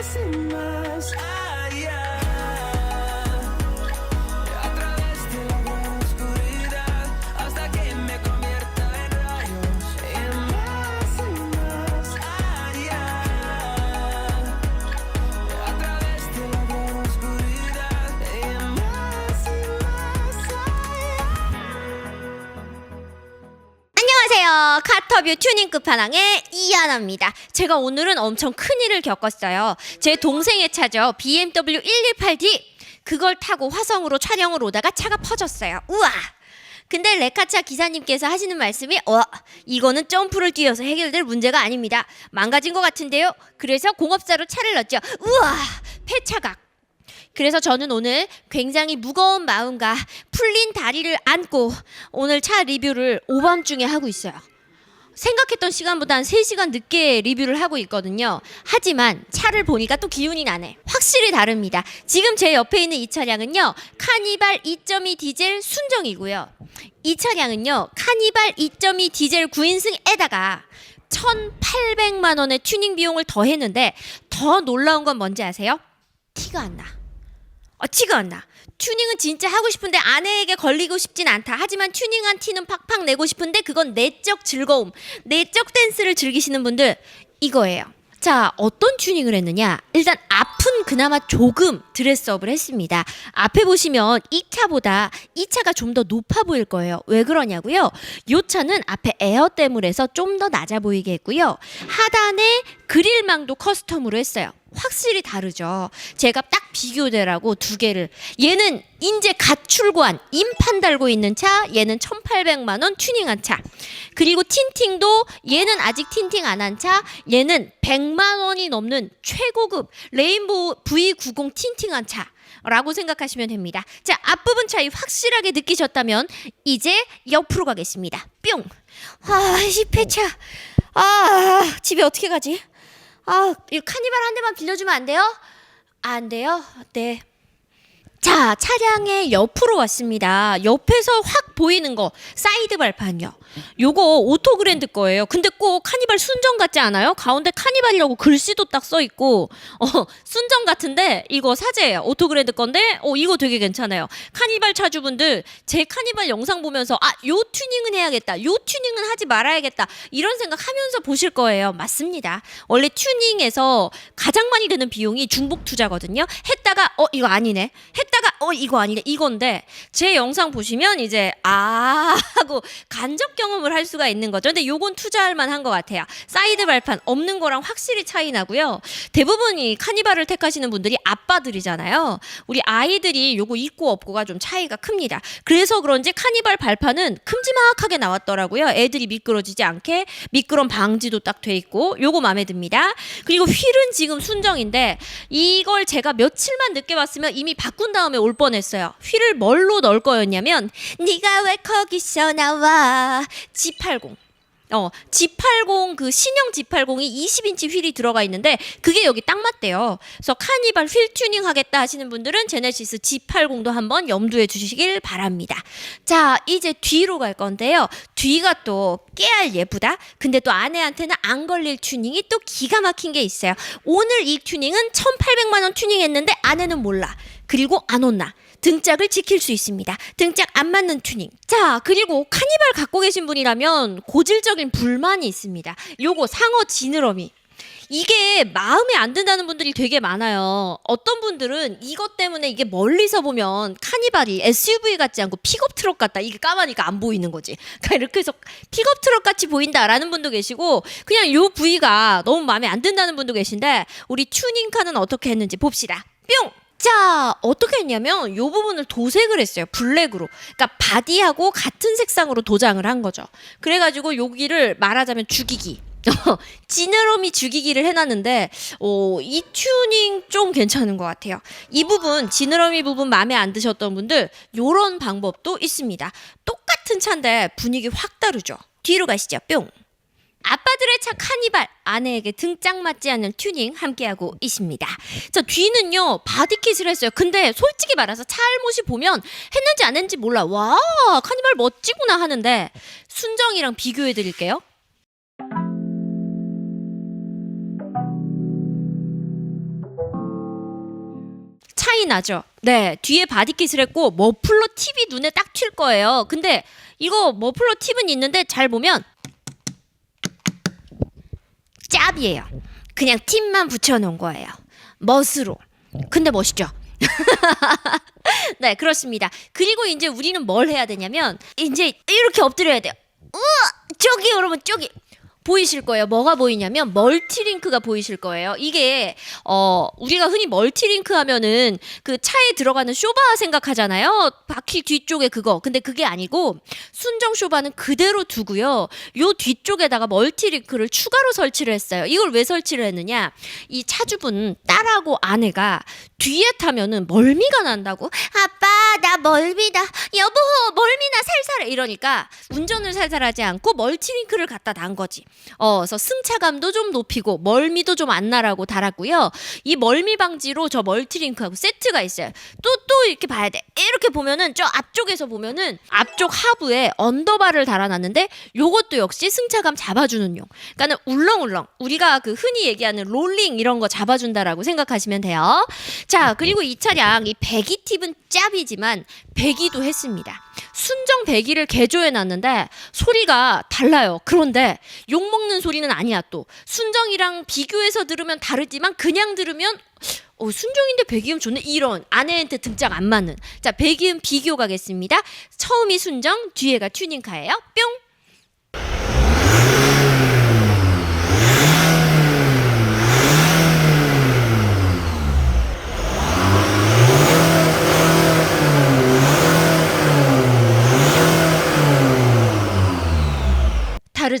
us mais. 안녕하세요. 카터뷰 튜닝 끝판왕의 이하나입니다. 제가 오늘은 엄청 큰 일을 겪었어요. 제 동생의 차죠. BMW 118D. 그걸 타고 화성으로 촬영을 오다가 차가 퍼졌어요. 우와! 근데 레카차 기사님께서 하시는 말씀이 어 이거는 점프를 뛰어서 해결될 문제가 아닙니다. 망가진 것 같은데요. 그래서 공업사로 차를 넣었죠. 우와 폐차각. 그래서 저는 오늘 굉장히 무거운 마음과 풀린 다리를 안고 오늘 차 리뷰를 오밤중에 하고 있어요. 생각했던 시간보다 한 3시간 늦게 리뷰를 하고 있거든요. 하지만 차를 보니까 또 기운이 나네. 확실히 다릅니다. 지금 제 옆에 있는 이 차량은요. 카니발 2.2 디젤 순정이고요. 이 차량은요. 카니발 2.2 디젤 9인승에다가 1,800만 원의 튜닝 비용을 더했는데 더 놀라운 건 뭔지 아세요? 티가 안 나. 어, 티가 안 나. 튜닝은 진짜 하고 싶은데 아내에게 걸리고 싶진 않다. 하지만 튜닝한 티는 팍팍 내고 싶은데 그건 내적 즐거움, 내적 댄스를 즐기시는 분들 이거예요. 자, 어떤 튜닝을 했느냐? 일단 앞은 그나마 조금 드레스업을 했습니다. 앞에 보시면 이 차보다 이 차가 좀 더 높아 보일 거예요. 왜 그러냐고요? 이 차는 앞에 에어댐을 해서 좀 더 낮아 보이게 했고요. 하단에 그릴망도 커스텀으로 했어요. 확실히 다르죠. 제가 딱 비교되라고 두 개를 얘는 인제 갓 출고한 임판 달고 있는 차, 얘는 1,800만 원 튜닝한 차. 그리고 틴팅도 얘는 아직 틴팅 안 한 차, 얘는 100만 원이 넘는 최고급 레인보우 V90 틴팅한 차. 라고 생각하시면 됩니다. 자, 앞부분 차이 확실하게 느끼셨다면 이제 옆으로 가겠습니다. 뿅. 아, 이 폐차. 아, 집에 어떻게 가지? 아, 이 카니발 한 대만 빌려주면 안 돼요? 안 돼요? 네. 자, 차량의 옆으로 왔습니다. 옆에서 확 보이는 거, 사이드 발판이요. 요거 오토그랜드 거예요. 근데 꼭 카니발 순정 같지 않아요? 가운데 카니발이라고 글씨도 딱 써 있고, 어, 순정 같은데 이거 사제예요. 오토그랜드 건데, 어, 이거 되게 괜찮아요. 카니발 차주분들 제 카니발 영상 보면서 아, 요 튜닝은 해야겠다. 요 튜닝은 하지 말아야겠다. 이런 생각하면서 보실 거예요. 맞습니다. 원래 튜닝에서 가장 많이 드는 비용이 중복 투자거든요. 했다가 어 이거 아니네. 했다가 어 이거 아니네. 이건데 제 영상 보시면 이제 아 하고 간접 경험을 할 수가 있는 거죠. 근데 요건 투자할 만한 것 같아요. 사이드 발판 없는 거랑 확실히 차이 나고요. 대부분 이 카니발을 택하시는 분들이 아빠들이잖아요. 우리 아이들이 요거 있고 없고가 좀 차이가 큽니다. 그래서 그런지 카니발 발판은 큼지막하게 나왔더라고요. 애들이 미끄러지지 않게 미끄럼 방지도 딱 돼 있고 요거 마음에 듭니다. 그리고 휠은 지금 순정인데 이걸 제가 며칠만 늦게 봤으면 이미 바꾼 다음에 올 뻔했어요. 휠을 뭘로 넣을 거였냐면 네가 왜 거기서 나와 G80 어, G80 그 신형 G80이 20인치 휠이 들어가 있는데 그게 여기 딱 맞대요. 그래서 카니발 휠 튜닝 하겠다 하시는 분들은 제네시스 G80도 한번 염두에 주시길 바랍니다. 자, 이제 뒤로 갈 건데요. 뒤가 또 깨알 예쁘다. 근데 또 아내한테는 안 걸릴 튜닝이 또 기가 막힌 게 있어요. 오늘 이 튜닝은 1,800만 원 튜닝했는데 아내는 몰라. 그리고 안 혼나. 등짝을 지킬 수 있습니다. 등짝 안 맞는 튜닝. 자, 그리고 카니발 갖고 계신 분이라면 고질적인 불만이 있습니다. 요거 상어 지느러미. 이게 마음에 안 든다는 분들이 되게 많아요. 어떤 분들은 이것 때문에 이게 멀리서 보면 카니발이 SUV 같지 않고 픽업 트럭 같다. 이게 까마니까 안 보이는 거지. 그러니까 이렇게 해서 픽업 트럭 같이 보인다라는 분도 계시고 그냥 요 부위가 너무 마음에 안 든다는 분도 계신데 우리 튜닝카는 어떻게 했는지 봅시다. 뿅! 자, 어떻게 했냐면 요 부분을 도색을 했어요. 블랙으로. 그러니까 바디하고 같은 색상으로 도장을 한 거죠. 그래가지고 여기를 말하자면 죽이기. 지느러미 죽이기를 해놨는데 어, 이 튜닝 좀 괜찮은 것 같아요. 이 부분 지느러미 부분 마음에 안 드셨던 분들 요런 방법도 있습니다. 똑같은 차인데 분위기 확 다르죠. 뒤로 가시죠. 뿅. 아빠들의 차 카니발 아내에게 등짝 맞지 않는 튜닝 함께하고 있습니다. 자 뒤는요 바디킷을 했어요. 근데 솔직히 말해서 차 알못이 보면 했는지 안 했는지 몰라. 와 카니발 멋지구나 하는데 순정이랑 비교해 드릴게요. 차이 나죠. 네, 뒤에 바디킷을 했고 머플러 팁이 눈에 딱 튈 거예요. 근데 이거 머플러 팁은 있는데 잘 보면 짭이에요. 그냥 팁만 붙여놓은 거예요. 멋으로. 근데 멋있죠. 네, 그렇습니다. 그리고 이제 우리는 뭘 해야 되냐면 이제 이렇게 엎드려야 돼요. 우와, 저기 여러분 저기 보이실 거예요. 뭐가 보이냐면 멀티링크가 보이실 거예요. 이게 어 우리가 흔히 멀티링크 하면은 그 차에 들어가는 쇼바 생각하잖아요. 바퀴 뒤쪽에 그거. 근데 그게 아니고 순정 쇼바는 그대로 두고요. 요 뒤쪽에다가 멀티링크를 추가로 설치를 했어요. 이걸 왜 설치를 했느냐? 이 차주분 딸하고 아내가 뒤에 타면은 멀미가 난다고. 아빠 나 멀미다. 여보 멀미나 살살 이러니까 운전을 살살하지 않고 멀티링크를 갖다 단 거지. 어, 그래서 승차감도 좀 높이고 멀미도 좀 안 나라고 달았고요. 이 멀미 방지로 저 멀티링크하고 세트가 있어요. 또 또 이렇게 봐야 돼. 이렇게 보면은 저 앞쪽에서 보면은 앞쪽 하부에 언더바를 달아놨는데 요것도 역시 승차감 잡아주는 용. 그러니까는 울렁울렁 우리가 그 흔히 얘기하는 롤링 이런 거 잡아준다라고 생각하시면 돼요. 자 그리고 이 차량 이 배기 팁은 짭이지만 배기도 했습니다. 순정 배기를 개조해 놨는데 소리가 달라요. 그런데 욕 먹는 소리는 아니야 또 순정이랑 비교해서 들으면 다르지만 그냥 들으면 어, 순정인데 배기음 좋네 이런 아내한테 등짝 안 맞는 자 배기음 비교 가겠습니다. 처음이 순정 뒤에가 튜닝카예요. 뿅.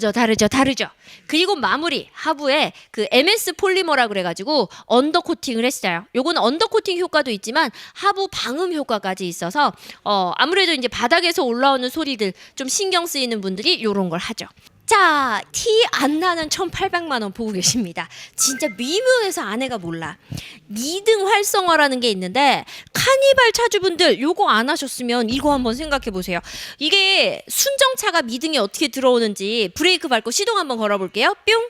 다르죠, 다르죠, 다르죠. 그리고 마무리 하부에 그 MS 폴리머라 그래가지고 언더 코팅을 했어요. 요건 언더 코팅 효과도 있지만 하부 방음 효과까지 있어서 어 아무래도 이제 바닥에서 올라오는 소리들 좀 신경 쓰이는 분들이 요런 걸 하죠. 자, 티안 나는 1,800만 원 보고 계십니다. 진짜 미묘해서 아내가 몰라. 미등 활성화라는 게 있는데 카니발 차주분들 요거 안 하셨으면 이거 한번 생각해 보세요. 이게 순정차가 미등이 어떻게 들어오는지 브레이크 밟고 시동 한번 걸어 볼게요. 뿅.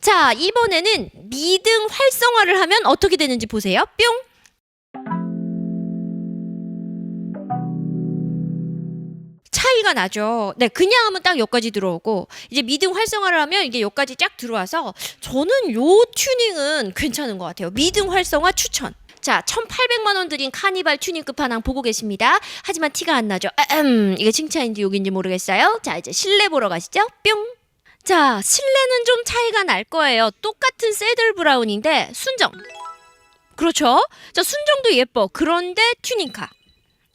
자, 이번에는 미등 활성화를 하면 어떻게 되는지 보세요. 뿅. 차이가 나죠. 네, 그냥 하면 딱 여기까지 들어오고 이제 미등 활성화를 하면 이게 여기까지 쫙 들어와서 저는 요 튜닝은 괜찮은 것 같아요. 미등 활성화 추천. 자, 1,800만 원 들인 카니발 튜닝 끝판왕 보고 계십니다. 하지만 티가 안 나죠. 음, 이게 칭찬인지 욕인지 모르겠어요. 자, 이제 실내 보러 가시죠. 뿅. 자, 실내는 좀 차이가 날 거예요. 똑같은 새들 브라운인데 순정. 그렇죠? 자, 순정도 예뻐. 그런데 튜닝카.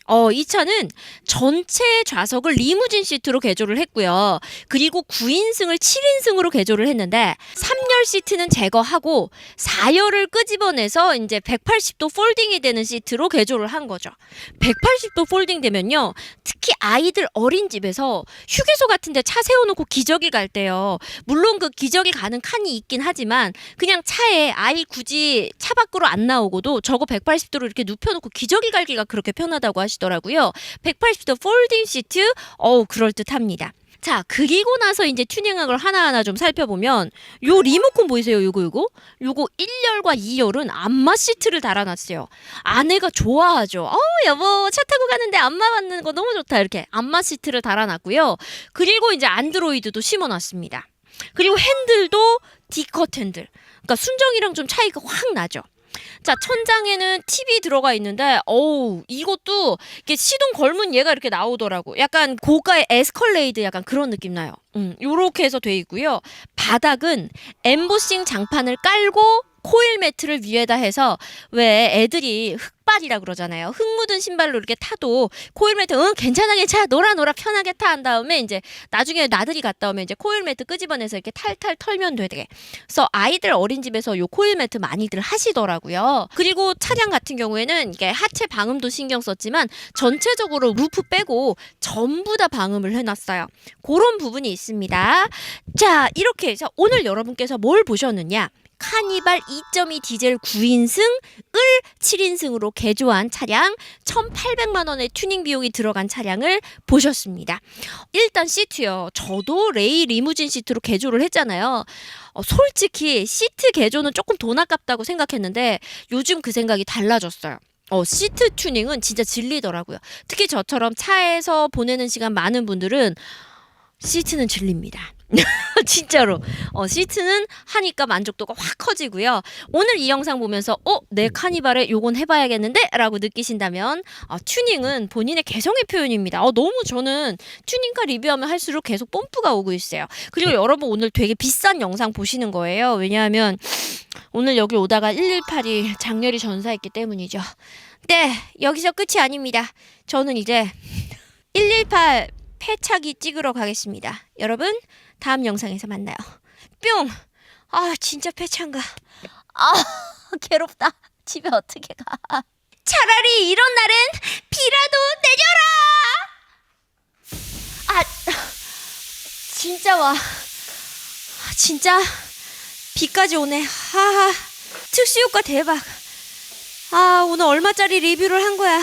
어, 이 차는 전체 좌석을 리무진 시트로 개조를 했고요. 그리고 9인승을 7인승으로 개조를 했는데 3 열 시트는 제거하고 4열을 끄집어내서 이제 180도 폴딩이 되는 시트로 개조를 한 거죠. 180도 폴딩 되면요. 특히 아이들 어린 집에서 휴게소 같은 데 차 세워놓고 기저귀 갈 때요. 물론 그 기저귀 가는 칸이 있긴 하지만 그냥 차에 아이 굳이 차 밖으로 안 나오고도 저거 180도로 이렇게 눕혀놓고 기저귀 갈기가 그렇게 편하다고 하시더라고요. 180도 폴딩 시트, 어우 그럴듯 합니다. 자 그리고 나서 이제 튜닝한 걸 하나하나 좀 살펴보면 요 리모컨 보이세요? 요거 요거? 요거 1열과 2열은 안마 시트를 달아놨어요. 아내가 좋아하죠. 어 여보 차 타고 가는데 안마 받는 거 너무 좋다. 이렇게 안마 시트를 달아놨고요. 그리고 이제 안드로이드도 심어놨습니다. 그리고 핸들도 D컷 핸들. 그러니까 순정이랑 좀 차이가 확 나죠 자 천장에는 TV 들어가 있는데 어우 이것도 이게 시동 걸면 얘가 이렇게 나오더라고. 약간 고가의 에스컬레이드 약간 그런 느낌 나요. 음 요렇게 해서 돼 있고요. 바닥은 엠보싱 장판을 깔고 코일 매트를 위에다 해서 왜 애들이 흙 발이라 그러잖아요. 흙 묻은 신발로 이렇게 타도 코일 매트 응 괜찮아 괜찮아 놀아 놀아 편하게 타 한 다음에 이제 나중에 나들이 갔다 오면 이제 코일 매트 끄집어내서 이렇게 탈탈 털면 되게. 그래서 아이들 어린 집에서 요 코일 매트 많이들 하시더라고요. 그리고 차량 같은 경우에는 이게 하체 방음도 신경 썼지만 전체적으로 루프 빼고 전부 다 방음을 해놨어요. 그런 부분이 있습니다. 자 이렇게 해서 오늘 여러분께서 뭘 보셨느냐? 카니발 2.2 디젤 9인승 을 7인승으로 개조한 차량 1,800만 원의 튜닝 비용이 들어간 차량을 보셨습니다. 일단 시트요. 저도 레이 리무진 시트로 개조를 했잖아요. 어, 솔직히 시트 개조는 조금 돈 아깝다고 생각했는데 요즘 그 생각이 달라졌어요. 어, 시트 튜닝은 진짜 질리더라고요. 특히 저처럼 차에서 보내는 시간 많은 분들은 시트는 질립니다. 진짜로. 어, 시트는 하니까 만족도가 확 커지고요. 오늘 이 영상 보면서 어, 내 카니발에 요건 해봐야겠는데? 라고 느끼신다면 어, 튜닝은 본인의 개성의 표현입니다. 어, 너무 저는 튜닝카 리뷰하면 할수록 계속 뽐뿌가 오고 있어요. 그리고 여러분 오늘 되게 비싼 영상 보시는 거예요. 왜냐하면 오늘 여기 오다가 118이 장렬히 전사했기 때문이죠. 네, 여기서 끝이 아닙니다. 저는 이제 118 폐차기 찍으러 가겠습니다. 여러분, 다음 영상에서 만나요. 뿅! 아, 진짜 폐차인가. 아, 괴롭다. 집에 어떻게 가. 차라리 이런 날은 비라도 내려라! 아, 진짜 와. 아, 진짜 비까지 오네. 하하. 특수효과 대박. 아, 오늘 얼마짜리 리뷰를 한 거야.